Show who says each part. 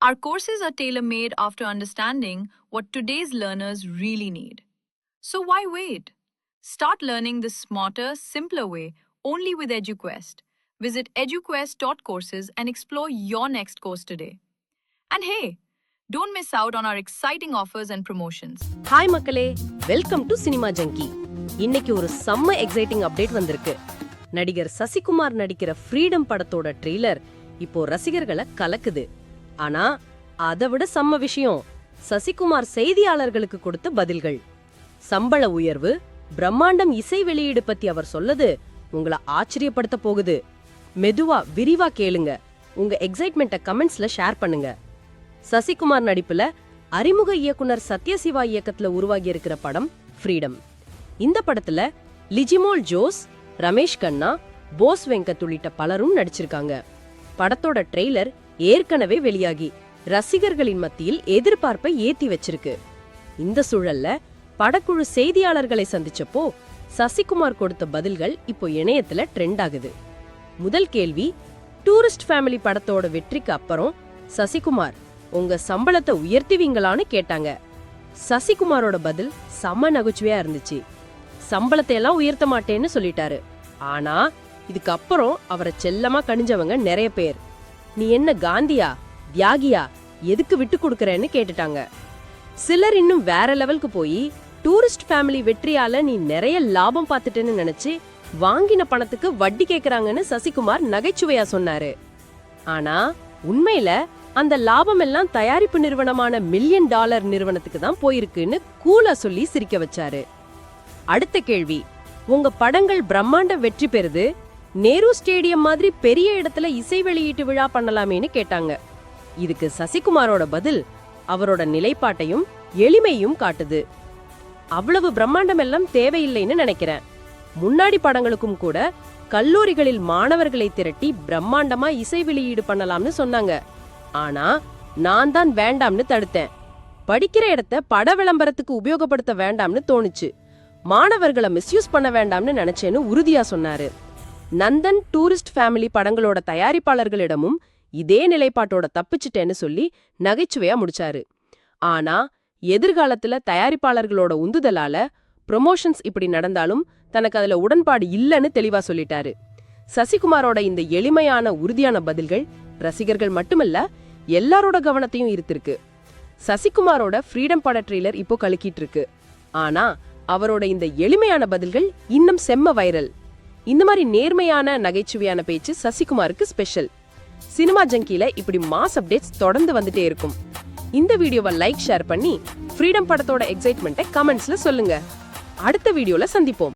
Speaker 1: Our courses are tailor made after understanding what today's learners really need. So why wait? Start learning the smarter, simpler way only with EduQuest. Visit eduquest.courses and explore your next course today. And hey, don't miss out on our exciting offers and promotions.
Speaker 2: Hi மக்களே welcome to cinema junkie இன்னைக்கு ஒரு செம்ம exciting update வந்திருக்கு நடிகர் சசிகுமார் நடிக்கிற freedom படத்தோட trailer இப்போ ரசிகர்களை கலக்குது ஆனா அதை விட செம்ம விஷயம். சசிகுமார் செய்தியாளர்களுக்கு கொடுத்த பதில்கள். சம்பள உயர்வு பிரம்மாண்டம் இசை வெளியீடு பத்தி அவர் சொல்லது உங்களை ஆச்சரியப்படுத்த போகுது. மெதுவா விரிவா கேளுங்க. உங்க எக்ஸைட்மெண்ட்டை கமெண்ட்ஸ்ல ஷேர் பண்ணுங்க. சசிகுமார் நடிப்புல அறிமுக இயக்குனர் சத்யசிவா இயக்கத்துல உருவாகி இருக்கிற படம் ஃப்ரீடம் இந்த படத்துல லிஜிமோல் ஜோஸ் ரமேஷ் கண்ணா போஸ் வெங்கத் உள்ளிட்ட பலரும் நடிச்சிருக்காங்க. படத்தோட ட்ரெய்லர் ஏற்கனவே வெளியாகி ரசிகர்களின் மத்தியில் எதிர்பார்ப்பை ஏத்தி வச்சிருக்கு. இந்த சூழல்ல படக்குழு செய்தியாளர்களை சந்திச்சப்போ சசிகுமார் கொடுத்த பதில்கள் இப்போ இணையத்துல ட்ரெண்ட் ஆகுது. முதல் கேள்வி டூரிஸ்ட் ஃபேமிலி படத்தோட வெற்றிக்கு அப்புறம் சசிகுமார் உங்க சம்பளத்தை உயர்த்துவீங்களான்னு கேட்டாங்க. சசிகுமாரோட பதில் செம நகைச்சுவையா இருந்துச்சு. சம்பளத்தை எல்லாம் உயர்த்த மாட்டேன்னு சொல்லிட்டாரு. ஆனா இதுக்கப்புறம் அவரை செல்லமா கணிஞ்சவங்க நிறைய பேர். நீ என்ன காந்தியா தியாகியா எதுக்கு விட்டு கொடுக்கறன்னு கேட்டுட்டாங்க. சிலர் இன்னும் வேற லெவலுக்கு போய் டூரிஸ்ட் ஃபேமிலி வெற்றியால நீ நிறைய லாபம் பார்த்துட்டேன்னு நினைச்சு வாங்கின பணத்துக்கு வட்டி கேக்குறாங்கன்னு சசிகுமார் நகைச்சுவையா சொன்னாரு. ஆனா உண்மையில அந்த லாபம் எல்லாம் தயாரிப்பு நிறுவனமான மில்லியன் டாலர் நிறுவனத்துக்கு தான் போயிருக்குன்னு கூலா சொல்லி சிரிக்க வச்சாரு. அடுத்த கேள்வி உங்க படங்கள் பிரம்மாண்ட வெற்றி பெறுது நேரு ஸ்டேடியம் மாதிரி பெரிய இடத்துல இசை வெளியீட்டு விழா பண்ணலாமேன்னு கேட்டாங்க. இதுக்கு சசிகுமாரோட பதில் அவரோட நிலைப்பாட்டையும் எளிமையும் காட்டுது. அவ்வளவு பிரம்மாண்டம் எல்லாம் தேவையில்லைன்னு நினைக்கிறேன். முன்னாடி படங்களுக்கும் கூட கல்லூரிகளில் மாணவர்களை திரட்டி பிரம்மாண்டமா இசை வெளியீடு பண்ணலாம்னு சொன்னாங்க. ஆனா நான் தான் வேண்டாம்னு தடுத்தேன். படிக்கிற இடத்த பட விளம்பரத்துக்கு உபயோகப்படுத்த வேண்டாம்னு தோணுச்சு. மாணவர்களை மிஸ்யூஸ் பண்ண வேண்டாம்னு நினைச்சேன்னு உறுதியா சொன்னாரு. நந்தன் டூரிஸ்ட் ஃபேமிலி படங்களோட தயாரிப்பாளர்களிடமும் இதே நிலைப்பாட்டோட தப்பிச்சிட்டேன்னு சொல்லி நகைச்சுவையா முடிச்சாரு. ஆனா எதிர்காலத்துல தயாரிப்பாளர்களோட உந்துதலால ப்ரொமோஷன்ஸ் இப்படி நடந்தாலும் தனக்கு அதுல உடன்பாடு இல்லைன்னு தெளிவா சொல்லிட்டாரு. சசிகுமாரோட இந்த எளிமையான உறுதியான பதில்கள் ரசிகர்கள் மட்டுமல்ல எல்லாரோட கவனத்தையும் ஈர்த்திருக்கு. சசிகுமாரோட ஃப்ரீடம் பட ட்ரெய்லர் இப்போ கலக்கிட்டு இருக்கு. ஆனா அவரோட இந்த எளிமையான பதில்கள் இன்னும் செம்ம வைரல். இந்த மாதிரி நேர்மையான நகைச்சுவையான பேச்சு சசிகுமாருக்கு ஸ்பெஷல் சினிமா ஜங்கில இப்படி மாஸ் அப்டேட்ஸ் தொடர்ந்து வந்துட்டே இருக்கும். இந்த வீடியோவை லைக் ஷேர் பண்ணி ஃப்ரீடம் படத்தோட எக்ஸைட்மெண்ட்டை கமெண்ட்ஸ்ல சொல்லுங்க. அடுத்த வீடியோல சந்திப்போம்.